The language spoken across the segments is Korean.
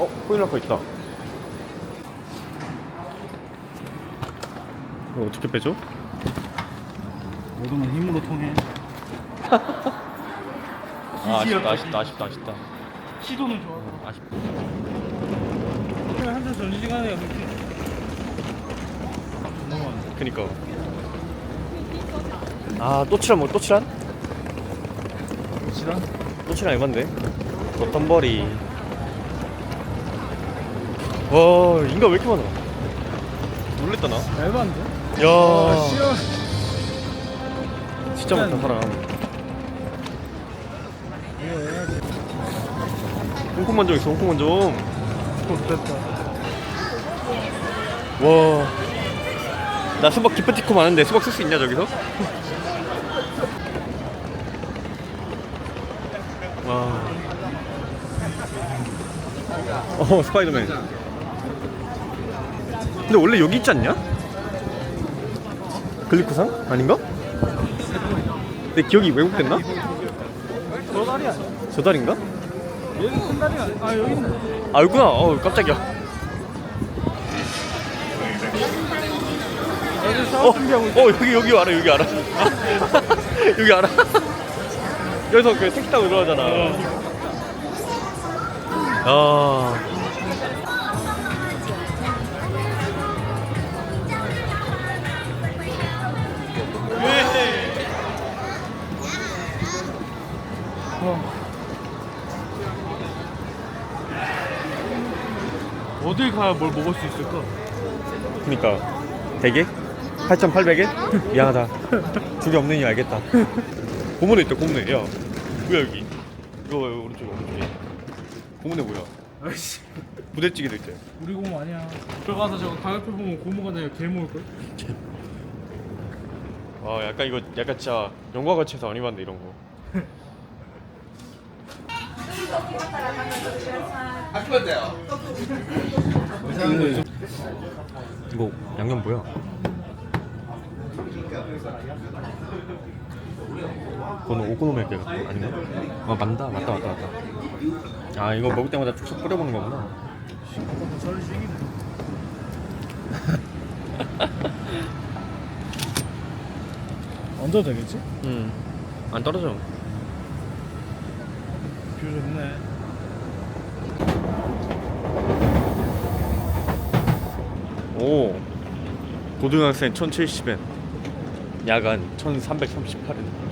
어, 코인락커 있다. 이거 어떻게 빼죠? 모든 건 힘으로 통해. 아, 아쉽다, 아쉽다, 아쉽다, 아쉽다. 시도는 좋아. 아쉽다. 한잔 전 시간에 그렇게. 그니까. 아, 또 칠한 뭐, 또 칠한? 시간? 또 칠한 얼만데? 덧던버리. 와, 인간 왜 이렇게 많아? 놀랬다, 나. 에반데? 야, 아, 시원. 진짜 많다, 사람. 홍콩만 좀 있어, 홍콩만 좀. 됐다. 와. 나 수박 기프티콘 많은데 수박 쓸 수 있냐, 저기서? 와. 어, 스파이더맨. 근데 원래 여기 있지 않냐? 글리코상? 아닌가? 내 기억이 왜곡됐나? 저 다리 아니야? 저 달인가? 여기 큰 다리 아니야? 아, 여기 있네. 아, 여기구나. 어, 깜짝이야. 여기 어, 준비하고 있어. 어 여기 여기 알아 여기 알아 여기 알아 여기서 그 택시 타고 들어가잖아 아 어딜 가야 뭘 먹을 수 있을까? 그니까 대게 8,800엔 미안하다. 두 개 없는 이유 알겠다. 고문에 있다 고문에. 야 뭐야 여기? 이거 오른쪽에 오른쪽에. 고문에 뭐야? 아이씨. 부대찌개도 있대. 우리 고모 아니야. 들어가서 저거 가격표 보면 고모가 내가 개 먹을걸? 아 약간 이거 약간 진짜 영화 같이서 안 입었는데 이런 거 이거 양념 뭐야? 그거는 오코노미야끼 아닌가? 아 맞다 맞다 맞다 맞다 아 이거 먹을 때마다 쭉쭉 뿌려보는 거구나. 얹어도 되겠지? 음안 떨어져 뷰 좋네. 오 고등학생 1070엔 야간 1338엔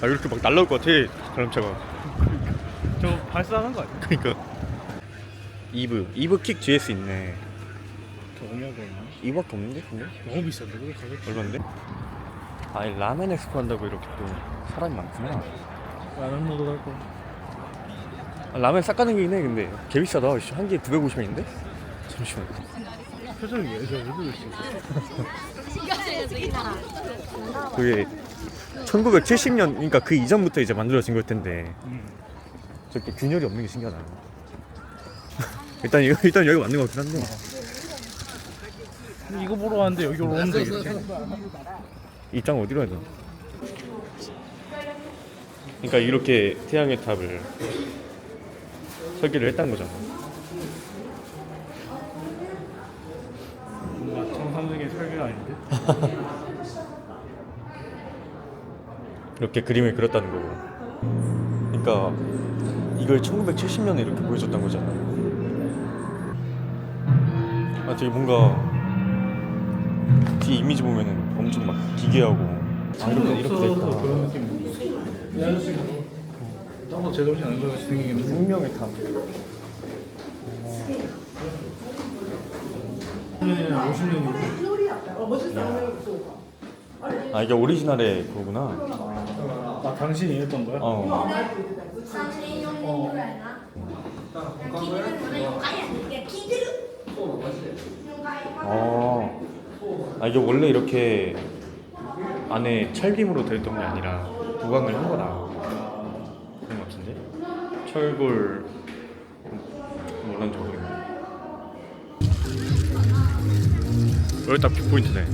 아 이렇게 막 날라올 것 같아 자동차가 저거 발사하는 거 아니야? 그니까 이브 이브 킥 GS 있네 저 얼마? 이밖에 없는데 근데? 너무 비싼데 그거 가격? 얼마인데? 아니 라멘 엑스포 한다고 이렇게 또 사람이 많구나 라면 먹으러 갈 거. 아, 라면 싹 가는 게있네 근데 개 비싸다 씨, 한 개에 950원인데? 잠시만 표정이 왜 저래? 왜 그러지? 그게 1970년 그러니까 그 이전부터 이제 만들어진 걸 텐데 음. 저렇게 균열이 없는 게 신기하다 일단 이거 일단 여기 맞는 것 같긴 한데 이거 보러 왔는데 여기로 오면 되겠지? 입장 어디로 해야 되나? 그러니까 이렇게 태양의 탑을 설계를 했다는 거잖아 뭔가 정상적인 설계가 아닌데? 이렇게 그림을 그렸다는 거고 그러니까 이걸 1970년에 이렇게 보여줬다는 거잖아 아 되게 뭔가 뒤에 이미지 보면은 엄청 막 기괴하고. 아 이렇게 이렇게 돼 있구나. 그런 느낌. 이 아저씨가 딴거 제정신 아닌 것 같이 생기긴 했는데. 생명의 탑 10년이나 50년이고. 아 이게 오리지널의 그거구나. 아, 당신이 했던 거야? 어. 三 아 이게 원래 이렇게 안에 찰빔으로 되었던 게 아니라 부강을 한 거다 그런 거 같은데 철골 몰랐는지 모르겠네 여기 딱 뷰포인트네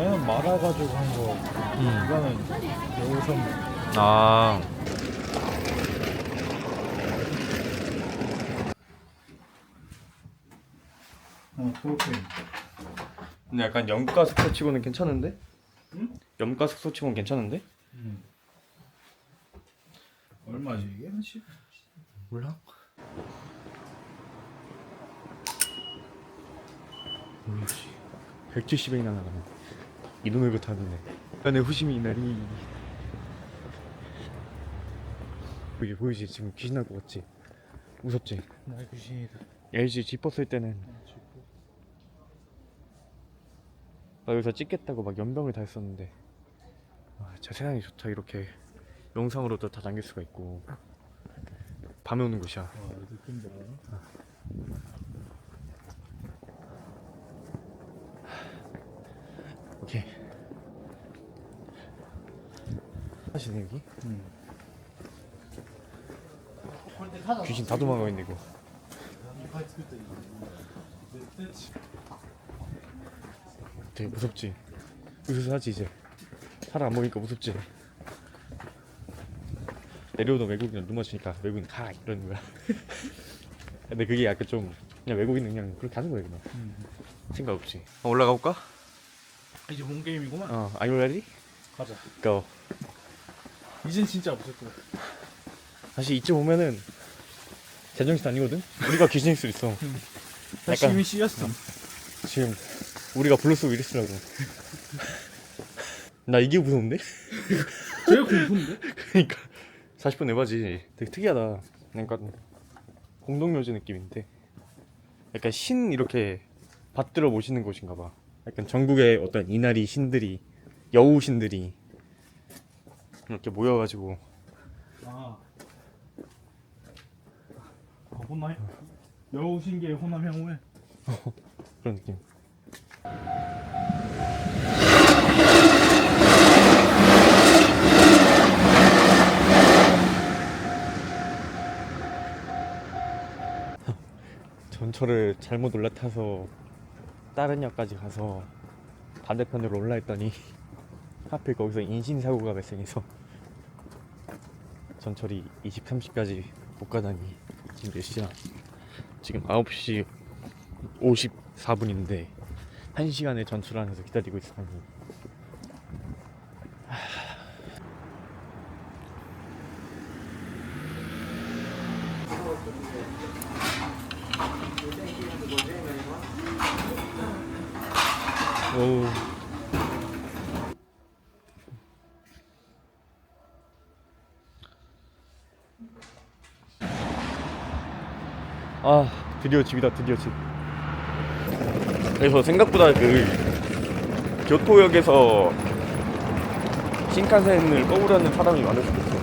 얘는 말아가지고 한 거. 음. 이거는 여우섬. 아 그렇게. 근데 약간 염가 숙소 치고는 괜찮은데? 응? 염가 숙소 치고는 괜찮은데? 얼마지 이게? 한 십? 몰라? 오씨 170엔이나 나가네 이 돈을 그 타는데 내 후심이 이날이 이게 보이지 지금 귀신 날것 같지? 무섭지? 나의 귀신이다. LG 지퍼 쓸 때는 나 여기서 찍겠다고 막 연병을 다 했었는데. 아, 진짜 세상이 좋다. 이렇게 영상으로도 다 남길 수가 있고. 밤에 오는 곳이야. 와, 느낌 봐. 오케이. 하시네 여기? 응. 귀신 다 도망가 있네 이거 되게 무섭지? 으스스하지 이제 사람 안 보니까 무섭지? 내려오던 외국인은 눈 맞추니까 외국인 가 이러는 거야 근데 그게 약간 좀 그냥 외국인은 그냥 그렇게 하는 거야 그냥 생각 없이 어, 올라가 볼까? 이제 본 게임이구만. 어 Are you ready? 가자. Go 이젠 진짜 없을 거야. 사실 이쯤 오면은 제정신 아니거든? 우리가 귀신일 수 있어 나 약간- 심이 씌였어. 지금 우리가 블루스 위리스라고. 나 이게 무서운데? 제일 공포인데? 그러니까. 40분 내봐지. 되게 특이하다. 약간 공동묘지 느낌인데. 약간 신 이렇게 받들어 모시는 곳인가 봐. 약간 전국의 어떤 이나리 신들이 여우 신들이 이렇게 모여가지고. 아. 아, 호남 여우 신기의 호남 향후에? 그런 느낌 전철을 잘못 올라타서 다른 역까지 가서 반대편으로 올라했더니 하필 거기서 인신사고가 발생해서 전철이 20, 30까지 못 가다니 지금 몇 시야? 지금 9시 54분인데 1시간의 전출 안에서 기다리고 있으니. 오. 아 드디어 집이다 드디어 집 그래서 생각보다 그 교토역에서 신칸센을 꺼보려는 사람이 많을 수도 있어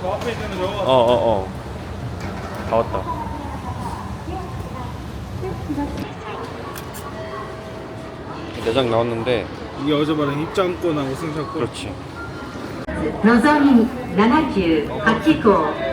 저 앞에 있는 저거 어어어 다 왔다 내장 나왔는데 이게 어제 말한 입장권하고 승차권 그렇지 のぞみ78号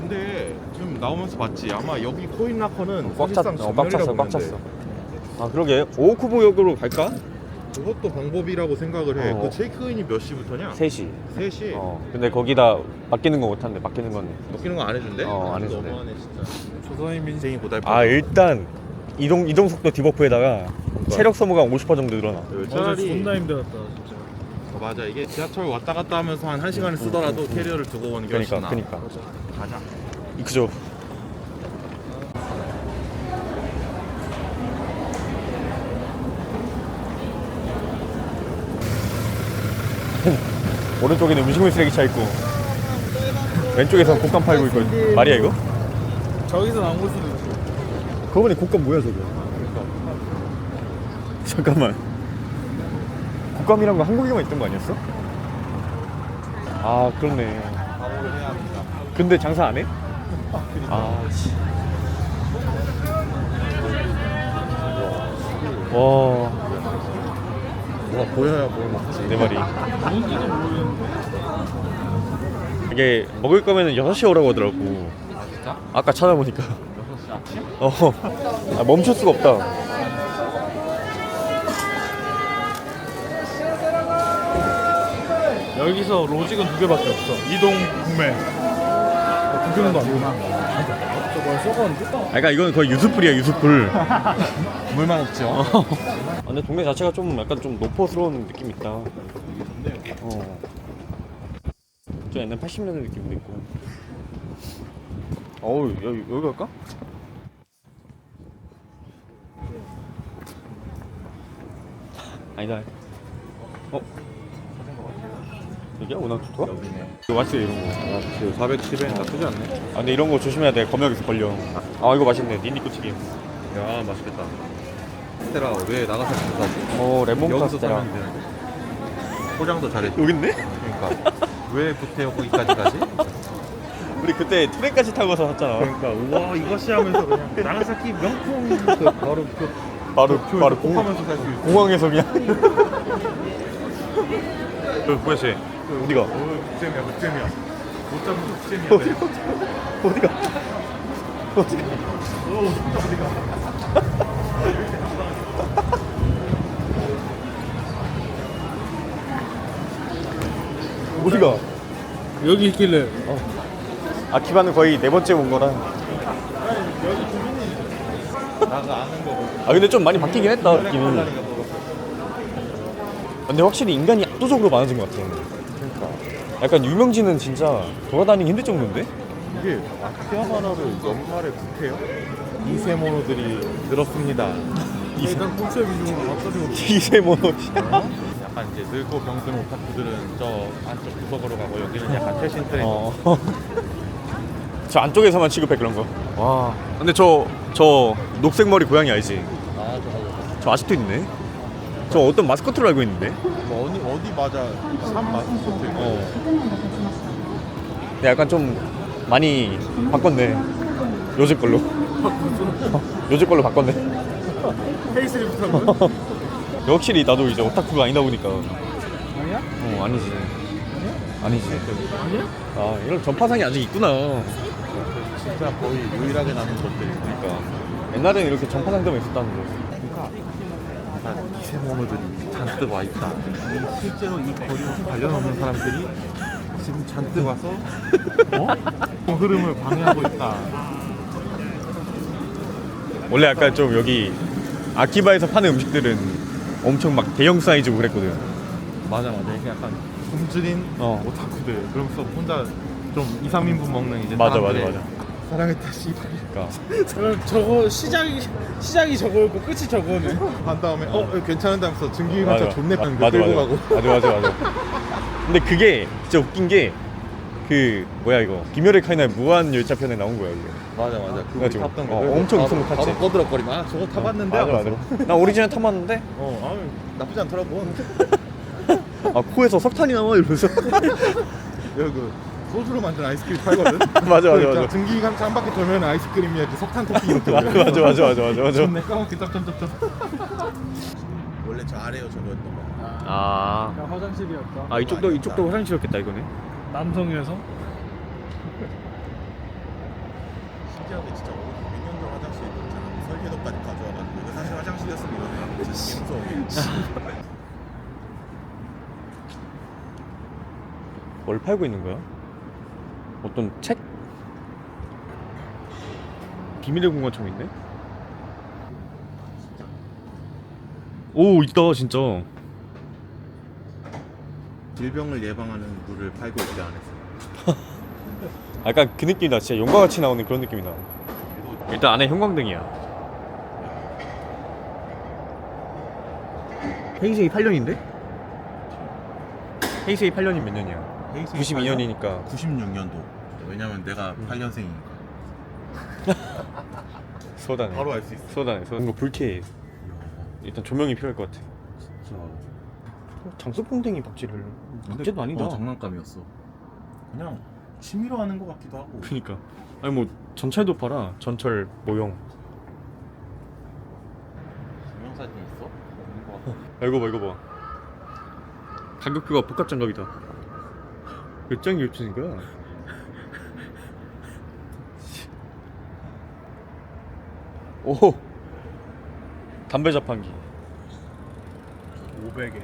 근데 지금 나오면서 봤지. 아마 여기 코인 라커는 꽉 찼, 사실상 어, 꽉 찼어 전멸이라고 꽉 보는데 찼어 아 그러게 오쿠보역으로 갈까? 그것도 방법이라고 생각을 해. 어. 그 체크인이 몇 시부터냐? 3시 3시. 어 근데 거기다 맡기는 거 못한대 맡기는 건 먹히는 거 안 해준대? 어, 안 해준대. 너무하네 진짜. 조선인 민생 인생이 고달파. 아 일단 이동 이동 속도 디버프에다가 체력 소모가 50% 정도 늘어나. 그 어제 차라리 존나 힘들었다 진짜 어, 맞아 이게 지하철 왔다 갔다 하면서 한 1 시간을 쓰더라도 캐리어를 두고 오는 게 그러니까 훨씬 나아. 그러니까 가자. 그죠. 오른쪽에는 음식물 쓰레기 차 있고 왼쪽에서 곶감 팔고 있고 말이야 이거? 저기서 나온 걸 수도 있고. 그거 보니 곶감 뭐야 저거? 잠깐만. 곶감이란 거 한국에만 있던 거 아니었어? 아 그렇네. 근데 장사 안 해? 아 씨. 와, 뭐가 보여야 뭘 먹지. 내 말이. 이게 먹을 거면은 6시에 오라고 하더라고. 아 진짜? 아까 찾아보니까. 6시 아침? 어. 아, 멈출 수가 없다. 여기서 로직은 두 개밖에 없어. 이동 구매. 두 개는 거 아니구나. 저거 썩었는데? 아, 그러니까 이건 거의 유수풀이야, 유수풀. 물만 없죠. 아, 근데 동네 자체가 좀 약간 좀 노포스러운 느낌이 있다. 어. 좀 옛날 80년대 느낌도 있고. 어우, 여기, 여기 갈까? 아니다. 어? 여기야? 운항투토가? 이거 맛있어, 이런 거. 아, 410엔 나쁘지 않네. 아, 근데 이런 거 조심해야 돼. 검역에서 걸려. 아, 이거 맛있네. 닌니코 튀김. 야 맛있겠다. 스테라 왜 나가사키 가지? 어, 레몬 여기서 카스테라. 되는데. 포장도 잘했지. 여기 있네? 그러니까 왜 구태여 거기까지 가지? 우리 그때 트램까지 타고서 샀잖아. 그러니까 우와 이것이 하면서 그냥 나가사키 명품 그 바로 그 바로 바로 꼭 공, 하면서 살수 있어. 공항에서 그냥. 그 쟤? 어디가? 어, 국잼이야, 국잼이야. 못 잡으면 국잼이야. 어디가? 어디가? 어디가? 여기 있길래 아키바는 거의 네 번째 온 거라. 나가 아는 거고. 아 근데 좀 많이 바뀌긴 했다 느낌이. 근데 확실히 인간이 압도적으로 많아진 것 같아. 약간 유명진은 진짜 돌아다니기 힘들 정도인데? 이게 아키하바라를 연말에 구태여? 이세모노들이 늘었습니다. 일단 콘셉 위주로 맞춰주고 이세모노. 약간 이제 늙고 병든 오타쿠들은 저 안쪽 구석으로 가고 여기는 약간 최신 트렌드. 어. 저 안쪽에서만 취급해 그런 거. 와. 근데 저 저 녹색 머리 고양이 알지? 아, 저, 저 아직도 있네. 저 어떤 마스코트로 알고 있는데. 뭐 어디 어디 맞아? 산 마스코트. 어. 근데 약간 좀 많이 바꿨네. 요즘 걸로. 요즘 걸로 바꿨네. 페이스리프트한 거 확실히 나도 이제 오타쿠가 아니다 보니까. 아니야? 어 아니지. 아니지. 아니야? 아 이런 전파상이 아직 있구나. 진짜 거의 유일하게 남은 것들이. 그러니까 옛날에는 이렇게 전파상점이 있었다는데. 아, 이세모노들이 잔뜩 와 있다. 이 실제로 이 거리와 관련 없는 사람들이 지금 잔뜩 와서 어? 그 흐름을 방해하고 있다. 원래 약간 좀 여기 아키바에서 파는 음식들은 엄청 막 대형 사이즈고 그랬거든. 맞아 맞아. 이게 약간 굶주린 어. 오타쿠들. 그러면서 혼자 좀 2, 3인분 먹는 이제 맞아 맞아 사람들의 맞아. 사랑했다 씨발. 그러니까 저거, 저거 시작이 시작이 저거였고 끝이 저거네 한 다음에 어 이거 괜찮은데 하면서 증기관차 존내 판 맞아 끌고 맞아. 가고. 맞아 맞아 맞아. 근데 그게 진짜 웃긴 게 그 뭐야 이거 김열의 카이나의 무한 열차 편에 나온 거야 이게. 맞아 맞아. 그거 그래가지고, 탔던 어, 거. 엄청 바로- 웃음 탔지. 바로 꺼들었거리면 아 저거 타봤는데. 맞아 하면서. 맞아. 나 오리지널 타봤는데 어, 아유 나쁘지 않더라고. 아 코에서 석탄이 나와 이러면서. 여기 그 소주로 만든 아이스크림 팔거든. 맞아 맞아 그 맞아. 증기관차 한 바퀴 돌면 아이스크림이 이렇게 석탄 토핑 이렇게 맞아. 맞아 맞아 맞아 맞아 맞아. 존내 까맣게 짭짭짭짭. 원래 저 아래요 저거였던 거. 아. 야 화장실이었다 아 이쪽도 이쪽도 화장실이었겠다 이거네. 남성에서 신기하게 진짜 민현정 화장실 있잖아. 설계도까지 가져와가지고 이거 사실 화장실이었으면 이거네. 진짜 무서워. 뭘 팔고 있는 거야? 어떤 책? 비밀의 공간처럼 있네? 오 있다 진짜 질병을 예방하는 물을 팔고 있지 않았어. 약간 그 느낌이다 진짜 용과 같이 나오는 그런 느낌이다 일단 안에 형광등이야 헤이세이 8년인데? 헤이세이 8년이 몇 년이야? 92년이니까 96년도. 왜냐면 내가 8년생이니까. 소다네. 바로 알 수 있어. 소다네. 소다. 뭔가 불쾌해. 일단 조명이 필요할 것 같아. 진짜. 장수풍뎅이 박쥐를 박쥐도 아니다. 어, 장난감이었어. 그냥 취미로 하는 것 같기도 하고. 그니까. 아니 뭐 전철도 봐라. 전철 모형. 증명사진 있어? 없는 것 같아. 야, 이거 봐 이거 봐. 가격표가 복합 장갑이다. 몇 장이 겹치는 거야? 오. 담배 자판기. 500엔.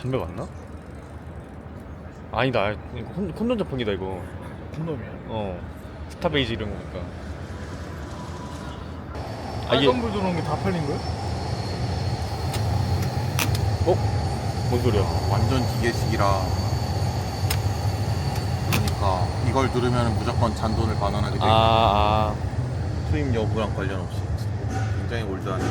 담배 맞나? 아니다. 이거 콘- 콘돔 자판기다 이거. 콘돔이야. 어. 스타베이지 이런 거니까. 아 이게 빨간 불 들어오는 게 다 팔린 거야? 뭔 소리야? 완전 기계식이라. 그러니까 이걸 들으면 무조건 잔돈을 반환하게 돼. 아, 아. 수입 여부랑 관련 없이 굉장히 올드하네.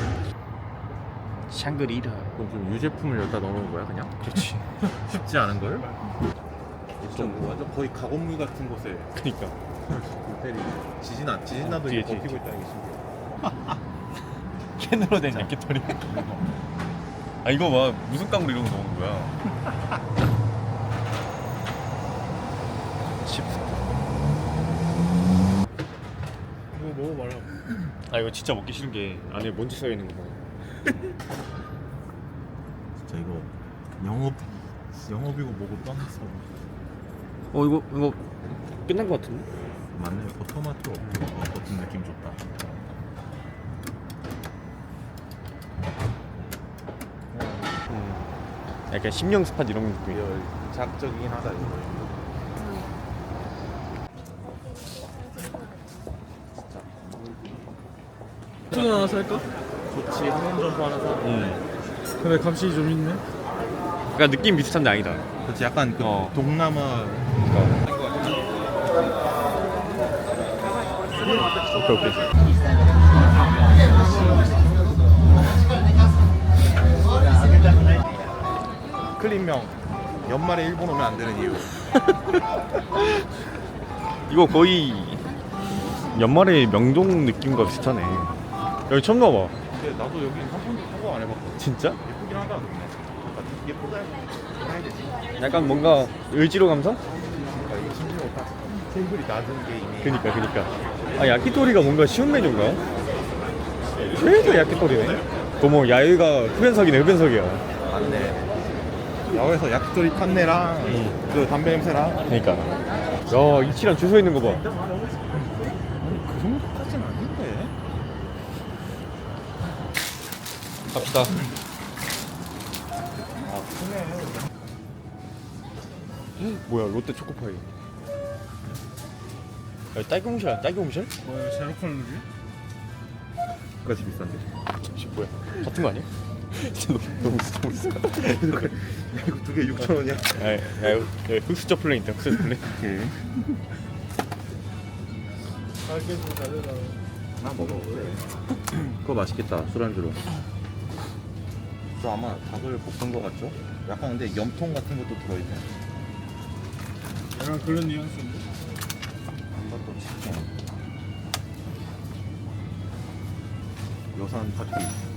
샹그리라. 그럼 좀 유제품을 여기다 넣어놓은 거야 그냥? 그렇지. 쉽지 않은 걸? 좀 완전 거의 가공물 같은 곳에 그니까. 호텔이 지진 안 지진 나도 뒤에, 이거 뒤에, 버티고 있다는 게 신기해. 캔으로 된 야끼토리. 아 이거 봐 무슨 깡으로 이런 거 먹는 거야? 칩스. 이거 먹어봐라. 아 이거 진짜 먹기 싫은 게 안에 먼지 써 있는 거 봐. 진짜 이거 영업 영업이고 뭐고 떠났어. 어 이거 이거 끝난 거 같은데? 맞네 버터마트 어, 같은 느낌 좋다. 약간 심령 스팟 이런 느낌. 리얼 자극적이긴 하다 이거. 소주 하나 살까? 좋지 한번 점프 하나 사. 음. 근데 값이 좀 있네. 그러니까 느낌 비슷한데 아니다. 그렇지 약간 그 어. 동남아 오케이 오케이. 클린명 연말에 일본 오면 안 되는 이유. 이거 거의 연말의 명동 느낌과 비슷하네. 여기 처음 가봐. 근데 나도 여기 한 번도 사고 안 해봤거든. 진짜? 예쁘긴 하다 근데. 그러니까 예쁘다 해야 되지. 약간 뭔가 을지로 감성? 그러니까 이게 심지어 딱 테이블이 낮은 게 이미. 그니까 그니까. 아 야키토리가 뭔가 쉬운 메뉴인가? 그래서 야키토리네. 그뭐 야유가 흡연석이네 흡연석이야. 맞네. 야외에서 야키토리 판네랑 그 담배 냄새랑 그니까. 야 이치랑 줄서 있는 거 봐. 그 정도까지는 아닌데. 갑시다. 아 크네. 뭐야 롯데 초코파이. 야, 딸기 홍시야 딸기 홍시? 뭐야 제로 칼로리? 그까지 비싼데. 잠시 뭐야 같은 거 아니야? 진짜 너무 너무 비싸. 이거 두 개 6천 원이야. 야, 야, 야, 흑수저 플레이 있다 흑수저 플레이. 오케이. 가게 좀 달려라. 나 먹어. 그거 맛있겠다 술안주로. 저 아마 닭을 볶은 거 같죠? 약간 근데 염통 같은 것도 들어있네. 약간 그런 뉘앙스인데. 이것도 치킨. 요산 파티.